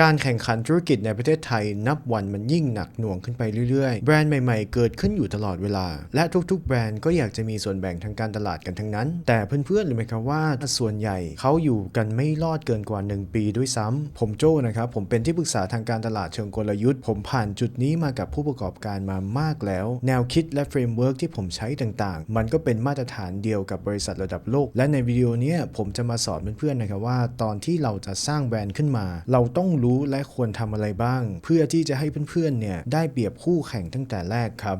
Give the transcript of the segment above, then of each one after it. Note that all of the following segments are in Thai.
การแข่งขันธุรกิจในประเทศไทยนับวันมันยิ่งหนักหน่วงขึ้นไปเรื่อยๆ แบรนด์ใหม่ๆ เกิดขึ้นอยู่ตลอดเวลา และทุกๆ แบรนด์ก็อยากจะมีส่วนแบ่งทางการตลาดกันทั้งนั้น แต่เพื่อนๆรู้ไหมครับว่าส่วนใหญ่เขาอยู่กันไม่รอดเกินกว่า 1 ปีด้วยซ้ำผมโจ้นะครับ ผมเป็นที่ปรึกษาทางการตลาดเชิงกลยุทธ์ ผมผ่านจุดนี้มากับผู้ประกอบการมามากแล้ว แนวคิดและเฟรมเวิร์กที่ผมใช้ต่างๆ มันก็เป็นมาตรฐานเดียวกับบริษัทระดับโลก และในวิดีโอนี้ผมจะมาสอนเพื่อนๆนะครับว่า ตอนที่เราจะสร้างแบรนด์ขึ้นมา เราต้องรู้และควรทำอะไรบ้าง เพื่อที่จะให้เพื่อนๆเนี่ยได้เปรียบคู่แข่งตั้งแต่แรกครับ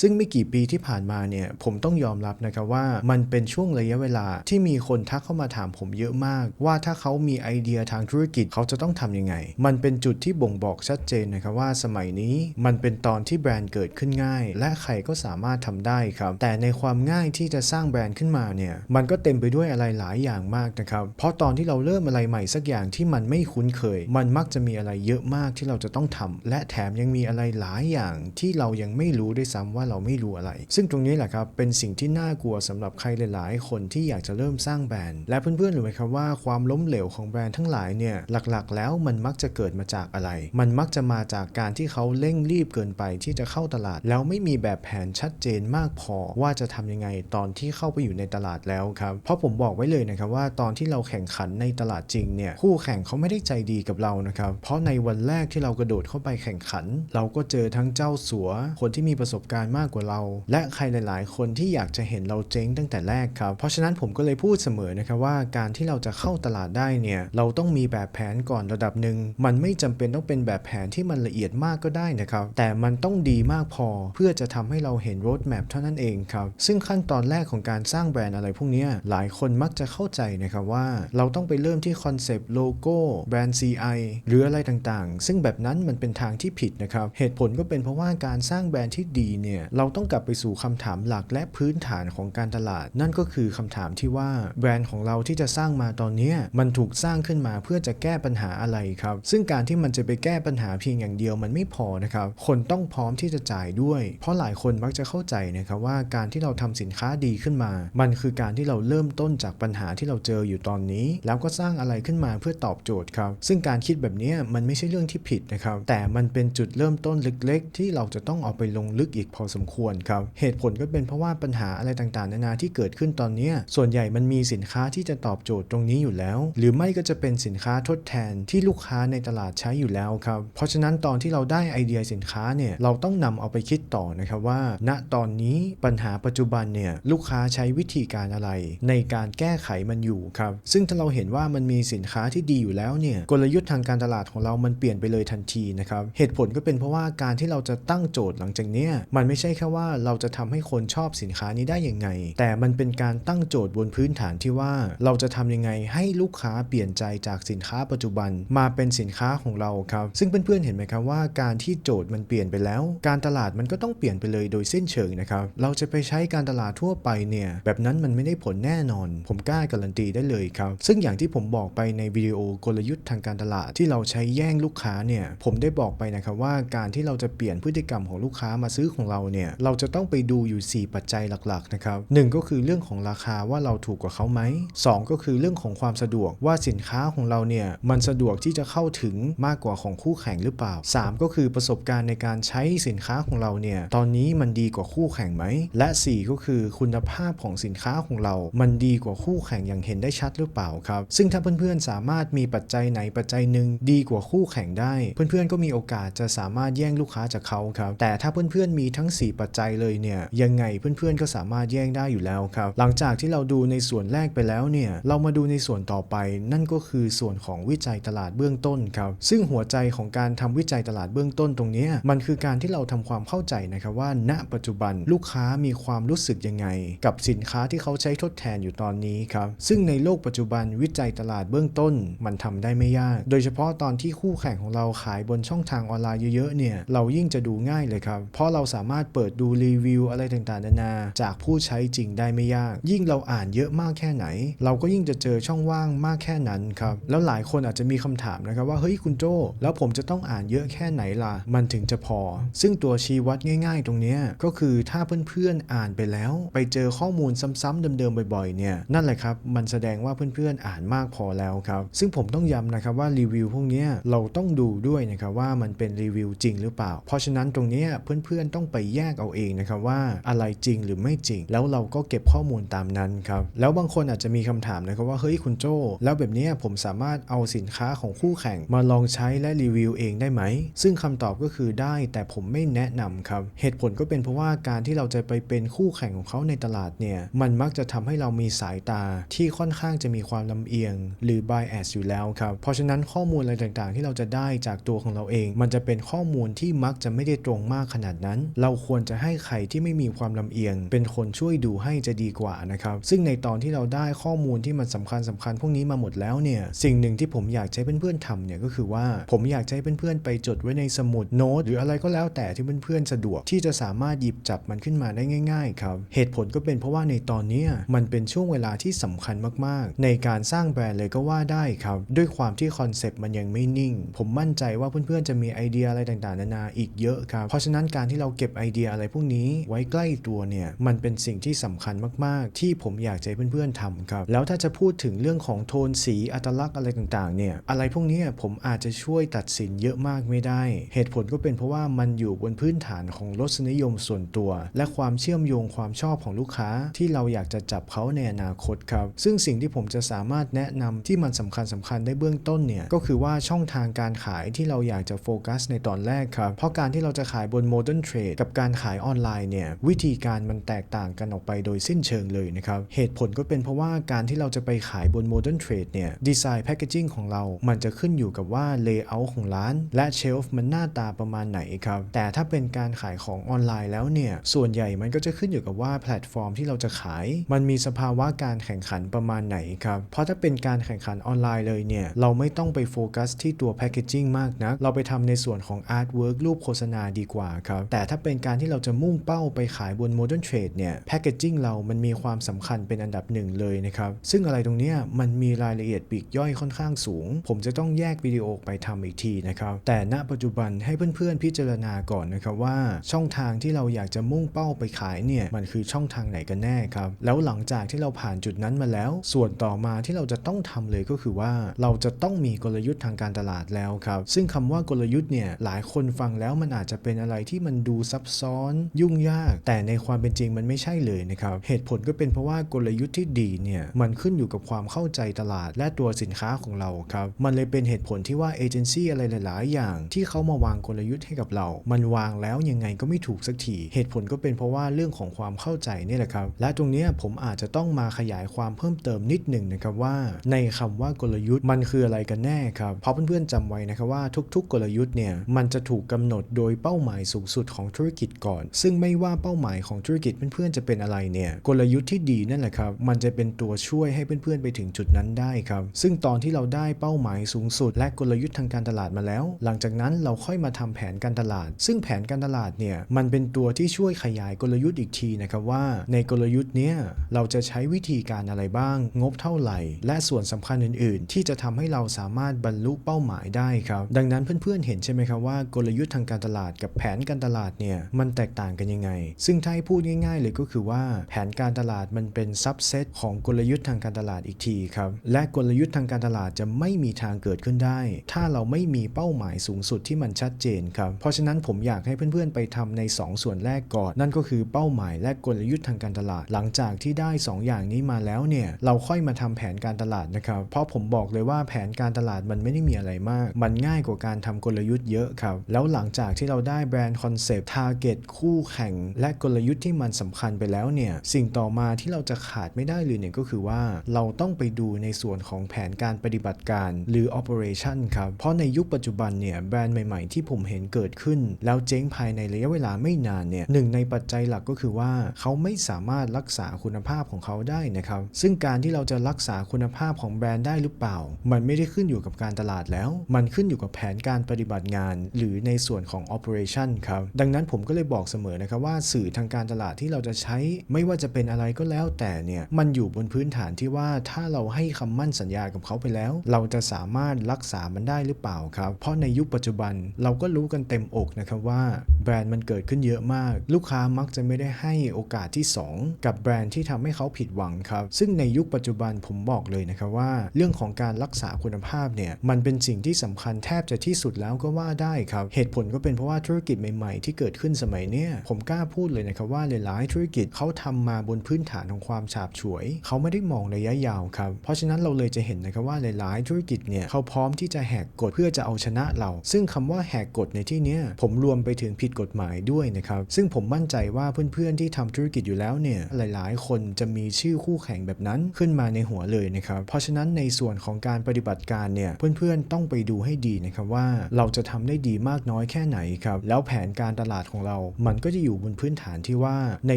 ซึ่งไม่กี่ปีที่ผ่านมาเนี่ยผมต้องยอมรับนะครับว่ามันเป็นช่วงระยะเวลาที่มีคนทักเข้ามาถามผมเยอะมาก ว่าถ้าเขามีไอเดียทางธุรกิจเขาจะต้องทำยังไง มันเป็นจุดที่บ่งบอกชัดเจนนะครับว่าสมัยนี้มันเป็นตอนที่แบรนด์เกิดขึ้นง่าย และใครก็สามารถทำได้ครับ แต่ในความง่ายที่จะสร้างแบรนด์ขึ้นมาเนี่ยมันก็เต็มไปด้วยอะไรหลายอย่างมากนะครับเพราะตอนที่เราเริ่มอะไรใหม่สักอย่างที่มันไม่คุ้นเคย มันมักจะมีอะไรเยอะมากที่เราจะต้องทำและแถมยังมีอะไรหลายอย่างที่เรายังไม่รู้ด้วยซ้ำว่าาเราไม่รู้อะไร ซึ่งตรงนี้แหละครับเป็นสิ่งที่น่ากลัวสำหรับใครหลาย ๆ คนที่อยากจะเริ่มสร้างแบรนด์ และเพื่อนๆรู้ไหมครับว่าความล้มเหลวของแบรนด์ทั้งหลายเนี่ยหลักๆ แล้วมันมักจะเกิดมาจากอะไร มันมักจะมาจากการที่เขาเร่งรีบเกินไปที่จะเข้าตลาด แล้วไม่มีแบบแผนชัดเจนมากพอว่าจะทำยังไงตอนที่เข้าไปอยู่ในตลาดแล้วครับเพราะผมบอกไว้เลยนะครับว่าตอนที่เราแข่งขันในตลาดจริงเนี่ยคู่แข่งเขาไม่ได้ใจดีกับเรานะครับเพราะในวันแรกที่เรากระโดดเข้าไปแข่งขัน เราก็เจอทั้งเจ้าสัว คนที่มีประสบการณ์มากกว่าเรา และใครหลาย ๆ คนที่อยากจะเห็นเราเจ๊งตั้งแต่แรกครับ เพราะฉะนั้นผมก็เลยพูดเสมอนะครับว่าการที่เราจะเข้าตลาดได้เนี่ยเราต้องมีแบบแผนก่อนระดับหนึ่งมันไม่จำเป็นต้องเป็นแบบแผนที่มันละเอียดมากก็ได้นะครับ แต่มันต้องดีมากพอเพื่อจะทำให้เราเห็นรถแมพเท่านั้นเองครับ ซึ่งขั้นตอนแรกของการสร้างแบรนด์อะไรพวกนี้หลายคนมักจะเข้าใจนะครับว่า เราต้องไปเริ่มที่คอนเซปต์โลโก้แบรนด์ CI หรืออะไรต่างๆ ซึ่งแบบนั้นมันเป็นทางที่ผิดนะครับเหตุผลก็เป็นเพราะว่าการสร้างแบรนด์ที่ดีเนี่ยเราต้องกลับไปสู่คำถามหลักและพื้นฐานของการตลาด นั่นก็คือคำถามที่ว่าแบรนด์ของเราที่จะสร้างมาตอนนี้มันถูกสร้างขึ้นมาเพื่อจะแก้ปัญหาอะไรครับ ซึ่งการที่มันจะไปแก้ปัญหาเพียงอย่างเดียวมันไม่พอนะครับ คนต้องพร้อมที่จะจ่ายด้วย เพราะหลายคนมักจะเข้าใจนะครับว่าการที่เราทำสินค้าดีขึ้นมา มันคือการที่เราเริ่มต้นจากปัญหาที่เราเจออยู่ตอนนี้ แล้วก็สร้างอะไรขึ้นมาเพื่อตอบโจทย์ครับ ซึ่งการคิดแบบนี้มันไม่ใช่เรื่องที่ผิดนะครับ แต่มันเป็นจุดเริ่มต้นเล็ก ๆ ที่เราจะต้องเอาไปลงลึกอีกพอสมควรครับ เหตุผลก็เป็นเพราะว่าปัญหาอะไรต่างๆ นานาที่เกิดขึ้นตอนนี้ ส่วนใหญ่มันมีสินค้าที่จะตอบโจทย์ตรงนี้อยู่แล้ว หรือไม่ก็จะเป็นสินค้าทดแทนที่ลูกค้าในตลาดใช้อยู่แล้วครับ เพราะฉะนั้นตอนที่เราได้ไอเดียสินค้าเนี่ยเราต้องนำเอาไปคิดต่อนะครับว่า ณตอนนี้ปัญหาปัจจุบันเนี่ยลูกค้าใช้วิธีการอะไร ในการแก้ไขมันอยู่ครับซึ่งถ้าเราเห็นว่ามันมีสินค้าที่ดีอยู่แล้วเนี่ยกลยุทธ์ทางการตลาดของเรามันเปลี่ยนไปเลยทันทีนะครับเหตุผลก็เป็นเพราะว่าการที่เราจะตั้งโจทย์หลังจากนี้มันไม่ใช่แค่ว่าเราจะทำให้คนชอบสินค้านี้ได้ยังไง แต่มันเป็นการตั้งโจทย์บนพื้นฐานที่ว่าเราจะทำยังไงให้ลูกค้าเปลี่ยนใจจากสินค้าปัจจุบันมาเป็นสินค้าของเราครับ ซึ่งเพื่อนๆเห็นไหมครับว่าการที่โจทย์มันเปลี่ยนไปแล้ว การตลาดมันก็ต้องเปลี่ยนไปเลยโดยสิ้นเชิงนะครับเราจะไปใช้การตลาดทั่วไปเนี่ยแบบนั้นมันไม่ได้ผลแน่นอน ผมกล้าการันตีได้เลยครับซึ่งอย่างที่ผมบอกไปในวิดีโอกลยุทธ์ทางการตลาดที่เราใช้แย่งลูกค้าเนี่ยผมได้บอกไปนะครับว่าการที่เราจะเปลี่ยนพฤติกรรมของลูกค้ามาซื้อของเราเนี่ยเราจะต้องไปดูอยู่ 4 ปัจจัยหลักๆนะครับหนึ่งก็คือเรื่องของราคาว่าเราถูกกว่าเขาไหมสองก็คือเรื่องของความสะดวกว่าสินค้าของเราเนี่ยมันสะดวกที่จะเข้าถึงมากกว่าของคู่แข่งหรือเปล่าสามก็คือประสบการณ์ในการใช้สินค้าของเราเนี่ยตอนนี้มันดีกว่าคู่แข่งไหม และสี่ก็คือคุณภาพของสินค้าของเรา มันดีกว่าคู่แข่งอย่างเห็นได้ชัดหรือเปล่าครับซึ่งถ้าเพื่อนๆสามารถมีปัจจัยไหนปัจจัยหนึ่งดีกว่าคู่แข่งได้ เพื่อนๆก็มีโอกาสจะสามารถแย่งลูกค้าจากเขาครับแต่ถ้าเพื่อนๆมีทั้ง4 ปัจจัยเลยเนี่ยยังไงเพื่อนๆก็สามารถแย่งได้อยู่แล้วครับ หลังจากที่เราดูในส่วนแรกไปแล้วเนี่ยเรามาดูในส่วนต่อไป นั่นก็คือส่วนของวิจัยตลาดเบื้องต้นครับซึ่งหัวใจของการทำวิจัยตลาดเบื้องต้นตรงนี้มันคือการที่เราทำความเข้าใจนะครับว่า ณปัจจุบันลูกค้ามีความรู้สึกยังไง กับสินค้าที่เขาใช้ทดแทนอยู่ตอนนี้ครับซึ่งในโลกปัจจุบันวิจัยตลาดเบื้องต้น มันทำได้ไม่ยาก โดยเฉพาะตอนที่คู่แข่งของเราขายบนช่องทางออนไลน์เยอะๆเนี่ยเรายิ่งจะดูง่ายเลยครับเพราะเราสามารถารถเปิดดูรีวิวอะไรต่างๆนานา จากผู้ใช้จริงได้ไม่ยาก ยิ่งเราอ่านเยอะมากแค่ไหน เราก็ยิ่งจะเจอช่องว่างมากแค่นั้นครับ แล้วหลายคนอาจจะมีคำถามนะครับว่าเฮ้ยคุณโจแล้วผมจะต้องอ่านเยอะแค่ไหนล่ะ มันถึงจะพอ ซึ่งตัวชี้วัดง่าย ๆ ตรงนี้ก็คือถ้าเพื่อนๆอ่านไปแล้ว ไปเจอข้อมูลซ้ำๆเดิมๆบ่อยๆเนี่ยนั่นแหละครับมันแสดงว่าเพื่อนๆอ่านมากพอแล้วครับซึ่งผมต้องย้ำนะครับว่ารีวิวพวกนี้เราต้องดูด้วยนะครับว่ามันเป็นรีวิวจริงหรือเปล่า เพราะฉะนั้นตรงนี้เพื่อนๆต้องไปแยกเอาเองนะครับว่าอะไรจริงหรือไม่จริง แล้วเราก็เก็บข้อมูลตามนั้นครับแล้วบางคนอาจจะมีคำถามนะครับว่าเฮ้ยคุณโจแล้วแบบนี้ผมสามารถเอาสินค้าของคู่แข่งมาลองใช้และรีวิวเองได้ไหม ซึ่งคำตอบก็คือได้แต่ผมไม่แนะนำครับเหตุผลก็เป็นเพราะว่าการที่เราจะไปเป็นคู่แข่งของเขาในตลาดเนี่ยมันมักจะทำให้เรามีสายตาที่ค่อนข้างจะมีความลำเอียง หรือ bias อยู่แล้วครับเพราะฉะนั้นข้อมูลอะไรต่างๆ ที่เราจะได้จากตัวของเราเอง มันจะเป็นข้อมูลที่มักจะไม่ได้ตรงมากขนาดนั้น เราควรจะให้ใครที่ไม่มีความลำเอียง เป็นคนช่วยดูให้จะดีกว่านะครับ ซึ่งในตอนที่เราได้ข้อมูลที่มันสำคัญสคัญๆพวกนี้มาหมดแล้วเนี่ย สิ่งหนึ่งที่ผมอยากใช้เพื่อนๆทำเนี่ยก็คือว่าผมอยากให้เพื่อนๆไปจดไว้ในสมุดโน้ตหรืออะไรก็แล้วแต่ที่เพื่อนๆสะดวกที่จะสามารถหยิบจับมันขึ้นมาได้ง่าย ๆ ครับ เหตุผลก็เป็นเพราะว่าในตอนนี้มันเป็นช่วงเวลาที่สำคัญมากๆ ในการสร้างแบรนด์เลยก็ว่าได้ครับ ด้วยความที่คอนเซปต์มันยังไม่นิ่ง ผมมั่นใจว่าเพื่อนๆจะมีไอเดียอะไรต่างๆนานาอีกเยอะครับเพราะฉะนั้นการที่เราเก็บไอเดียอะไรพวกนี้ไว้ใกล้ตัวเนี่ยมันเป็นสิ่งที่สำคัญมากๆ ที่ผมอยากจะให้เพื่อนๆทำครับแล้วถ้าจะพูดถึงเรื่องของโทนสีอัตลักษณ์อะไรต่างๆเนี่ยอะไรพวกนี้ผมอาจจะช่วยตัดสินเยอะมากไม่ได้ เหตุผลก็เป็นเพราะว่ามันอยู่บนพื้นฐานของรสนิยมส่วนตัว และความเชื่อมโยงความชอบของลูกค้า ที่เราอยากจะจับเขาในอนาคตครับ ซึ่งสิ่งที่ผมจะสามารถแนะนำที่มันสำคัญสำคัญได้เบื้องต้นเนี่ยก็คือว่าช่องทางการขายที่เราอยากจะโฟกัสในตอนแรกครับเพราะการที่เราจะขายบน Modern Trade กับการการขายออนไลน์เนี่ยวิธีการมันแตกต่างกันออกไปโดยสิ้นเชิงเลยนะครับ เหตุผลก็เป็นเพราะว่าการที่เราจะไปขายบน Modern Trade เนี่ยดีไซน์แพคเกจิ้งของเรา มันจะขึ้นอยู่กับว่า Layout ของร้าน และเชลฟ์มันหน้าตาประมาณไหนครับ แต่ถ้าเป็นการขายของออนไลน์แล้วเนี่ยส่วนใหญ่มันก็จะขึ้นอยู่กับว่าแพลตฟอร์มที่เราจะขาย มันมีสภาวะการแข่งขันประมาณไหนครับ เพราะถ้าเป็นการแข่งขันออนไลน์เลยเนี่ยเราไม่ต้องไปโฟกัสที่ตัวแพคเกจิ้งมากนะเราไปทำในส่วนของอาร์ตเวิร์กรูปโฆษณาดีกว่าครับแต่ถ้าเป็นการการที่เราจะมุ่งเป้าไปขายบน Modern Trade เนี่ยแพคเกจิ้งเรามันมีความสำคัญเป็นอันดับหนึ่งเลยนะครับ ซึ่งอะไรตรงนี้มันมีรายละเอียดปีกย่อยค่อนข้างสูง ผมจะต้องแยกวิดีโอไปทำอีกทีนะครับ แต่ณปัจจุบันให้เพื่อนๆพิจารณาก่อนนะครับว่า ช่องทางที่เราอยากจะมุ่งเป้าไปขายเนี่ยมันคือช่องทางไหนกันแน่ครับ แล้วหลังจากที่เราผ่านจุดนั้นมาแล้ว ส่วนต่อมาที่เราจะต้องทำเลยก็คือว่า เราจะต้องมีกลยุทธ์ทางการตลาดแล้วครับ ซึ่งคำว่ากลยุทธ์เนี่ยหลายคนฟังแล้วมันอาจจะเป็นอะไรที่มันดูซับซ้อนยุ่งยาก แต่ในความเป็นจริงมันไม่ใช่เลยนะครับ เหตุผลก็เป็นเพราะว่ากลยุทธ์ที่ดีเนี่ยมันขึ้นอยู่กับความเข้าใจตลาดและตัวสินค้าของเราครับ มันเลยเป็นเหตุผลที่ว่าเอเจนซี่อะไรหลาย ๆ อย่าง ที่เขามาวางกลยุทธ์ให้กับเรา มันวางแล้วยังไงก็ไม่ถูกสักที เหตุผลก็เป็นเพราะว่าเรื่องของความเข้าใจนี่แหละครับ และตรงนี้ผมอาจจะต้องมาขยายความเพิ่มเติมนิดหนึ่งนะครับว่า ในคำว่ากลยุทธ์มันคืออะไรกันแน่ครับ เพราะเพื่อนๆจำไว้นะครับว่าทุก ๆ กลยุทธ์เนี่ยมันจะถูกกำหนดโดยเป้าหมายสูงสุดของธุรกิจก่อน ซึ่งไม่ว่าเป้าหมายของธุรกิจเพื่อนๆจะเป็นอะไรเนี่ยกลยุทธ์ที่ดีนั่นแหละครับ มันจะเป็นตัวช่วยให้เพื่อนๆไปถึงจุดนั้นได้ครับ ซึ่งตอนที่เราได้เป้าหมายสูงสุด และกลยุทธ์ทางการตลาดมาแล้ว หลังจากนั้นเราค่อยมาทำแผนการตลาด ซึ่งแผนการตลาดเนี่ยมันเป็นตัวที่ช่วยขยายกลยุทธ์อีกทีนะครับว่า ในกลยุทธ์เนี้ยเราจะใช้วิธีการอะไรบ้าง งบเท่าไหร่ และส่วนสำคัญอื่น ๆ ที่จะทำให้เราสามารถบรรลุเป้าหมายได้ครับ ดังนั้นเพื่อนๆเห็นใช่ไหมครับว่ากลยุทธ์ทางการตลาดกับแผนการตลาดเนี่ยมันแตกต่างกันยังไง ซึ่งถ้าให้พูดง่าย ๆ เลยก็คือว่าแผนการตลาดมันเป็นซับเซตของกลยุทธ์ทางการตลาดอีกทีครับ และกลยุทธ์ทางการตลาดจะไม่มีทางเกิดขึ้นได้ ถ้าเราไม่มีเป้าหมายสูงสุดที่มันชัดเจนครับ เพราะฉะนั้นผมอยากให้เพื่อนๆ ไปทำใน 2 ส่วนแรกก่อน นั่นก็คือเป้าหมายและกลยุทธ์ทางการตลาด หลังจากที่ได้ 2 อย่างนี้มาแล้วเนี่ย เราค่อยมาทำแผนการตลาดนะครับ เพราะผมบอกเลยว่าแผนการตลาดมันไม่ได้มีอะไรมาก มันง่ายกว่าการทำกลยุทธ์เยอะครับ แล้วหลังจากที่เราได้แบรนด์คอนเซปต์ทาร์เเก็ตคู่แข่ง และกลยุทธ์ที่มันสำคัญไปแล้วเนี่ยสิ่งต่อมาที่เราจะขาดไม่ได้เลยเนี่ยก็คือว่าเราต้องไปดูในส่วนของแผนการปฏิบัติการหรือ operation ครับ เพราะในยุคปัจจุบันเนี่ยแบรนด์ใหม่ๆ ที่ผมเห็นเกิดขึ้น แล้วเจ๊งภายในระยะเวลาไม่นานเนี่ยหนึ่งในปัจจัยหลักก็คือว่า เขาไม่สามารถรักษาคุณภาพของเขาได้นะครับ ซึ่งการที่เราจะรักษาคุณภาพของแบรนด์ได้หรือเปล่า มันไม่ได้ขึ้นอยู่กับการตลาดแล้ว มันขึ้นอยู่กับแผนการปฏิบัติงาน หรือในส่วนของ operation ครับดังนั้นผมก็ก็เลยบอกเสมอนะครับว่าสื่อทางการตลาดที่เราจะใช้ไม่ว่าจะเป็นอะไรก็แล้ว แต่เนี่ยมันอยู่บนพื้นฐานที่ว่าถ้าเราให้คำมั่นสัญญากับเขาไปแล้ว เราจะสามารถรักษามันได้หรือเปล่าครับ เพราะในยุคปัจจุบันเราก็รู้กันเต็มอกนะครับว่าแบรนด์มันเกิดขึ้นเยอะมาก ลูกค้ามักจะไม่ได้ให้โอกาสที่ 2 กับแบรนด์ที่ทำให้เขาผิดหวังครับ ซึ่งในยุคปัจจุบันผมบอกเลยนะครับว่า เรื่องของการรักษาคุณภาพเนี่ยมันเป็นสิ่งที่สำคัญแทบจะที่สุดแล้วก็ว่าได้ครับ เหตุผลก็เป็นเพราะว่าธุรกิจใหม่ ๆ ที่เกิดขึ้นสมัยเนี้ยผมกล้าพูดเลยนะครับว่าหลายๆธุรกิจเขาทำมาบนพื้นฐานของความฉาบฉวย เขาไม่ได้มองระยะยาวครับ เพราะฉะนั้นเราเลยจะเห็นนะครับว่าหลายๆ ธุรกิจเนี่ยเขาพร้อมที่จะแหกกฎเพื่อจะเอาชนะเรา ซึ่งคำว่าแหกกฎในที่เนี้ยผมรวมไปถึงผิดกฎหมายด้วยนะครับ ซึ่งผมมั่นใจว่าเพื่อนๆที่ทำธุรกิจอยู่แล้วเนี่ยหลายๆ คนจะมีชื่อคู่แข่งแบบนั้นขึ้นมาในหัวเลยนะครับ เพราะฉะนั้นในส่วนของการปฏิบัติการเนี่ยเพื่อนๆต้องไปดูให้ดีนะครับว่าเราจะทำได้ดีมากน้อยแค่ไหนครับแล้วแผนการตลาดของเรามันก็จะอยู่บนพื้นฐานที่ว่าใน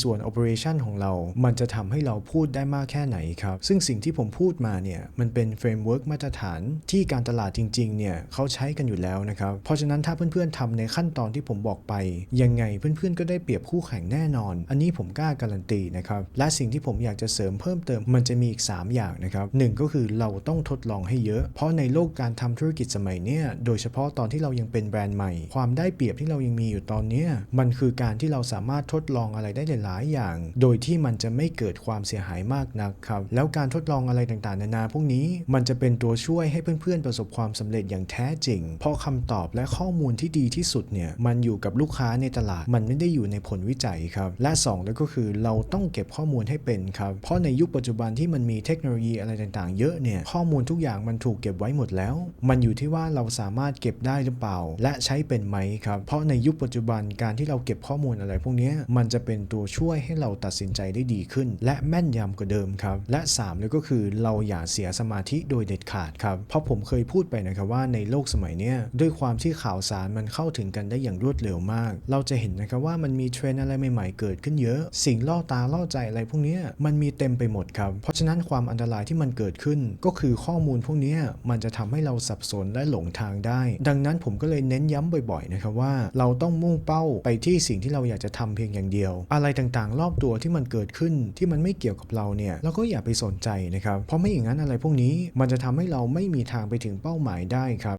ส่วน operation ของเรา มันจะทำให้เราพูดได้มากแค่ไหนครับ ซึ่งสิ่งที่ผมพูดมาเนี่ย มันเป็นเฟรมเวิร์กมาตรฐานที่การตลาดจริงๆ เนี่ยเขาใช้กันอยู่แล้วนะครับ เพราะฉะนั้นถ้าเพื่อนๆทำในขั้นตอนที่ผมบอกไป ยังไงเพื่อนๆ ก็ได้เปรียบคู่แข่งแน่นอน อันนี้ผมกล้าการันตีนะครับ และสิ่งที่ผมอยากจะเสริมเพิ่มเติม มันจะมีอีก 3 อย่างนะครับหนึ่งก็คือเราต้องทดลองให้เยอะ เพราะในโลกการทำธุรกิจสมัยเนี้ยโดยเฉพาะตอนที่เรายังเป็นแบรนด์ใหม่ ความได้เปรียบที่เรายังมีอยู่ตอนเนี้ยมันคือการที่เราสามารถทดลองอะไรได้หลาย ๆ อย่าง โดยที่มันจะไม่เกิดความเสียหายมากนักครับ แล้วการทดลองอะไรต่างๆ นานาพวกนี้ มันจะเป็นตัวช่วยให้เพื่อน ๆ ประสบความสำเร็จอย่างแท้จริง เพราะคำตอบและข้อมูลที่ดีที่สุดเนี่ย มันอยู่กับลูกค้าในตลาด มันไม่ได้อยู่ในผลวิจัยครับ และสองแล้วก็คือเราต้องเก็บข้อมูลให้เป็นครับ เพราะในยุคปัจจุบันที่มันมีเทคโนโลยีอะไรต่างๆ เยอะเนี่ย ข้อมูลทุกอย่างมันถูกเก็บไว้หมดแล้ว มันอยู่ที่ว่าเราสามารถเก็บได้หรือเปล่า และใช้เป็นไหมครับ เพราะในยุคปัจจุบันการที่เราเก็บข้อมูลอะไรพวกนี้มันจะเป็นตัวช่วยให้เราตัดสินใจได้ดีขึ้น และแม่นยำกว่าเดิมครับ และ3เลยก็คือเราอย่าเสียสมาธิโดยเด็ดขาดครับเพราะผมเคยพูดไปนะครับว่าในโลกสมัยนี้ด้วยความที่ข่าวสารมันเข้าถึงกันได้อย่างรวดเร็วมาก เราจะเห็นนะครับว่ามันมีเทรนอะไรใหม่ๆ เกิดขึ้นเยอะ สิ่งล่อตาล่อใจอะไรพวกนี้มันมีเต็มไปหมดครับ เพราะฉะนั้นความอันตรายที่มันเกิดขึ้น ก็คือข้อมูลพวกนี้มันจะทำให้เราสับสนและหลงทางได้ ดังนั้นผมก็เลยเน้นย้ำบ่อยๆนะครับว่า เราต้องมุ่งเป้าไปที่สิ่งที่เราอยากจะทำเพียงอย่างเดียว อะไรต่างๆ รอบตัวที่มันเกิดขึ้นที่มันไม่เกี่ยวกับเราเนี่ยเราก็อย่าไปสนใจนะครับเพราะไม่อย่างนั้นอะไรพวกนี้มันจะทำให้เราไม่มีทางไปถึงเป้าหมายได้ครับ